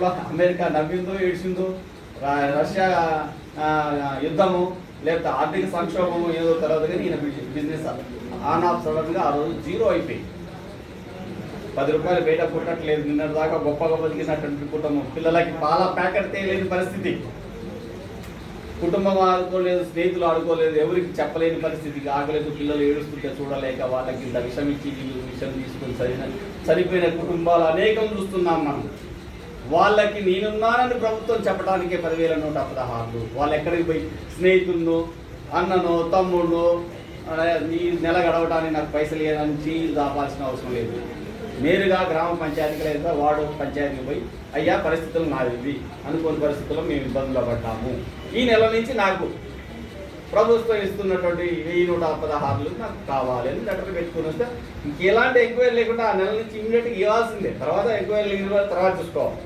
సందర్భంలో America నవ్విందో ఏడ్చిందో Russia యుద్ధము లేకపోతే ఆర్థిక సంక్షోభము ఏదో తర్వాత కానీ ఈయన బిజినెస్ ఆన్ ఆఫ్ సడన్గా ఆ రోజు జీరో అయిపోయింది. పది రూపాయలు బయట పుట్టట్లేదు నిన్న దాకా గొప్పగా బతికినటువంటి కుటుంబం. పిల్లలకి పాల ప్యాకెట్ తేయలేని పరిస్థితి. కుటుంబం ఆడుకోలేదు స్నేహితులు ఆడుకోలేదు ఎవరికి చెప్పలేని పరిస్థితికి ఆగలేదు పిల్లలు ఏడుస్తుంటే చూడలేక వాళ్ళకి ఇంత విషం ఇచ్చి విషం తీసుకొని చదివిన చనిపోయిన కుటుంబాలు అనేకం చూస్తున్నాం మనం. వాళ్ళకి నేనున్నానని ప్రభుత్వం చెప్పడానికే పదివేల నూట పదహారులు. వాళ్ళు ఎక్కడికి పోయి స్నేహితులను అన్నను తమ్ముడు ఈ నెల గడవడానికి నాకు పైసలు లేదని చీలు దాపాల్సిన అవసరం లేదు. నేరుగా గ్రామ పంచాయతీకి లేదా వార్డు పంచాయతీకి పోయి అయ్యా పరిస్థితులు నాది అనుకోని పరిస్థితుల్లో మేము ఇబ్బందులు పడ్డాము. ఈ నెల నుంచి నాకు ప్రభుత్వం ఇస్తున్నటువంటి వెయ్యి నూట పదహారులు నాకు కావాలి అని లెటర్ పెట్టుకుని వస్తే ఇంకెలాంటి ఎంక్వైరీ లేకుండా ఆ నెల నుంచి ఇమ్మీడియట్గా ఇవ్వాల్సిందే. తర్వాత ఎంక్వైరీ తర్వాత చూసుకోవాలి.